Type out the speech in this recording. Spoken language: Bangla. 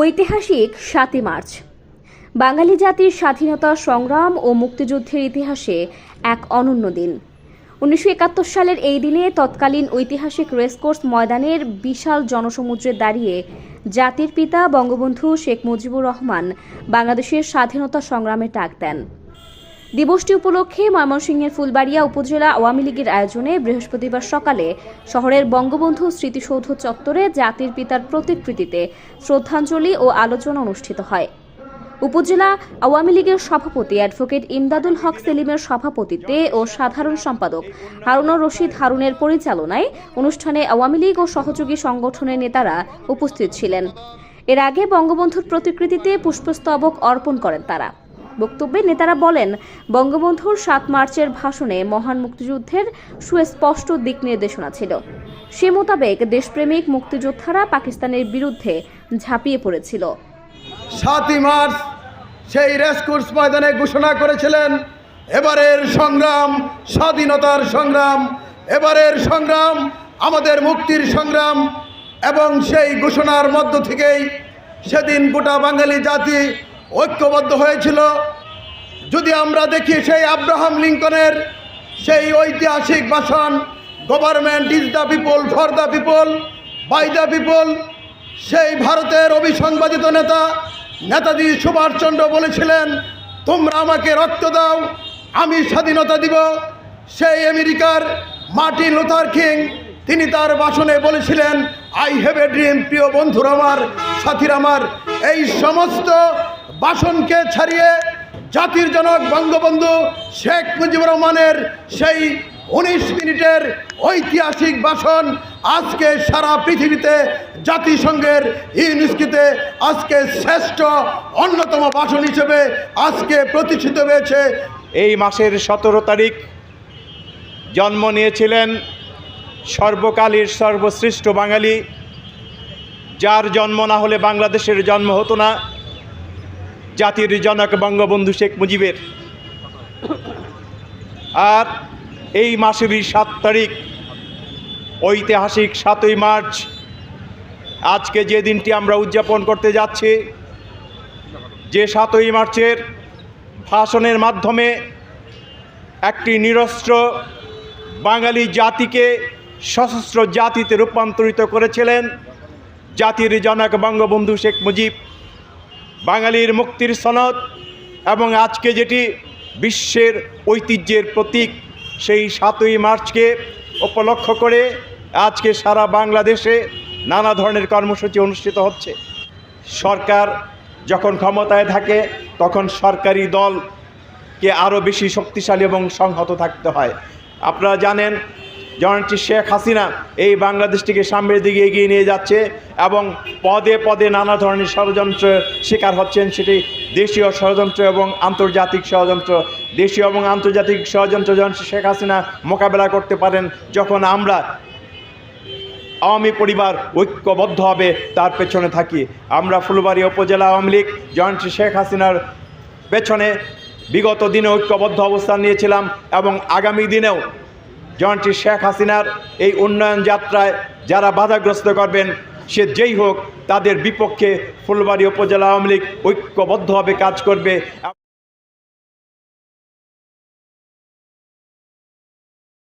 ঐতিহাসিক সাতই মার্চ। বাঙালি জাতির স্বাধীনতা সংগ্রাম ও মুক্তিযুদ্ধের ইতিহাসে এক অনন্য দিন। উনিশশো একাত্তর সালের এই দিনে তৎকালীন ঐতিহাসিক রেসকোর্স ময়দানের বিশাল জনসমুদ্রে দাঁড়িয়ে জাতির পিতা বঙ্গবন্ধু শেখ মুজিবুর রহমান বাংলাদেশের স্বাধীনতা সংগ্রামে ডাক দেন। দিবসটি উপলক্ষে ময়মনসিংহের ফুলবাড়িয়া উপজেলা আওয়ামী লীগের আয়োজনে বৃহস্পতিবার সকালে শহরের বঙ্গবন্ধু স্মৃতিসৌধ চত্বরে জাতির পিতার প্রতিকৃতিতে শ্রদ্ধাঞ্জলি ও আলোচনা অনুষ্ঠিত হয়। উপজেলা আওয়ামী লীগের সভাপতি অ্যাডভোকেট ইমদাদুল হক সেলিমের সভাপতিত্বে ও সাধারণ সম্পাদক হারুনুর রশিদ হারুনের পরিচালনায় অনুষ্ঠানে আওয়ামী লীগ ও সহযোগী সংগঠনের নেতারা উপস্থিত ছিলেন। এর আগে বঙ্গবন্ধুর প্রতিকৃতিতে পুষ্পস্তবক অর্পণ করেন তারা। বক্তব্যে নেতারা বলেন, বঙ্গবন্ধুর সাত মার্চের ভাষণে মহান মুক্তিযুদ্ধের সুস্পষ্ট দিক নির্দেশনা ছিল। সে মোতাবেক দেশপ্রেমিক মুক্তিযোদ্ধারা পাকিস্তানের বিরুদ্ধে ঝাঁপিয়ে পড়েছিল। সাতই মার্চ সেই রেসকোর্স ময়দানে ঘোষণা করেছিলেন, এবারের সংগ্রাম স্বাধীনতার সংগ্রাম, এবারের সংগ্রাম আমাদের মুক্তির সংগ্রাম এবং সেই ঘোষণার মধ্য থেকেই সেদিন গোটা বাঙালি জাতি ঐক্যবদ্ধ হয়েছিল। যদি আমরা দেখি সেই আব্রাহাম লিঙ্কনের সেই ঐতিহাসিক ভাষণ government is the people for the people by the people সেই ভারতের অবিসংবাদিত নেতা, নেতাজি সুভাষচন্দ্র বলেছিলেন, তোমরা আমাকে রক্ত দাও, আমি স্বাধীনতা দিব। সেই আমেরিকার মার্টিন লুথার কিং, তিনি তার ভাষণে বলেছিলেন আই হ্যাভ এ ড্রিম প্রিয় বন্ধুর আমার, সাথীর আমার, এই সমস্ত ভাষণকে ছাড়িয়ে জাতির জনক বঙ্গবন্ধু শেখ মুজিবুর রহমানের সেই উনিশ মিনিটের ঐতিহাসিক ভাষণ আজকে সারা পৃথিবীতে জাতিসংঘের ইউনেস্কোতে আজকে শ্রেষ্ঠ, অন্যতম ভাষণ হিসেবে আজকে প্রতিষ্ঠিত হয়েছে। এই মাসের সতেরো তারিখ জন্ম নিয়েছিলেন সর্বকালের সর্বশ্রেষ্ঠ বাঙালি, যার জন্ম না হলে বাংলাদেশের জন্ম হতো না। জাতির জনক বঙ্গবন্ধু শেখ মুজিবের। আর এই মাসেরই সাত তারিখ, ঐতিহাসিক সাতই মার্চ, আজকে যে দিনটি আমরা উদযাপন করতে যাচ্ছি, যে সাতই মার্চের ভাষণের মাধ্যমে একটি নিরস্ত্র বাঙালি জাতিকে সশস্ত্র জাতিতে রূপান্তরিত করেছিলেন জাতির জনক বঙ্গবন্ধু শেখ মুজিব। বাঙালির মুক্তির সনদ এবং আজকে যেটি বিশ্বের ঐতিহ্যের প্রতীক, সেই সাতই মার্চকে উপলক্ষ করে আজকে সারা বাংলাদেশে নানা ধরনের কর্মসূচি অনুষ্ঠিত হচ্ছে। সরকার যখন ক্ষমতায় থাকে, তখন সরকারি দলকে আরও বেশি শক্তিশালী এবং সংহত থাকতে হয়। আপনারা জানেন জনটি শেখ হাসিনা এই বাংলাদেশটিকে সামনের দিকে এগিয়ে নিয়ে যাচ্ছে এবং পদে পদে নানা ধরনের ষড়যন্ত্রের শিকার হচ্ছেন সেটি দেশীয় ষড়যন্ত্র এবং আন্তর্জাতিক ষড়যন্ত্র। দেশীয় এবং আন্তর্জাতিক ষড়যন্ত্র যখন শেখ হাসিনা মোকাবেলা করতে পারেন, যখন আমরা আওয়ামী পরিবার ঐক্যবদ্ধ হবে, তার পেছনে থাকি। আমরা ফুলবাড়ি উপজেলা আওয়ামী লীগ জয়েন্ট শেখ হাসিনার পেছনে বিগত দিনে ঐক্যবদ্ধ অবস্থান নিয়েছিলাম এবং আগামী দিনেও জয়েন্ট শেখ হাসিনার এই উন্নয়ন যাত্রায় যারা বাধাগ্রস্ত করবেন, সে যেই হোক, তাদের বিপক্ষে ফুলবাড়ি উপজেলা আওয়ামী লীগ ঐক্যবদ্ধভাবে কাজ করবে।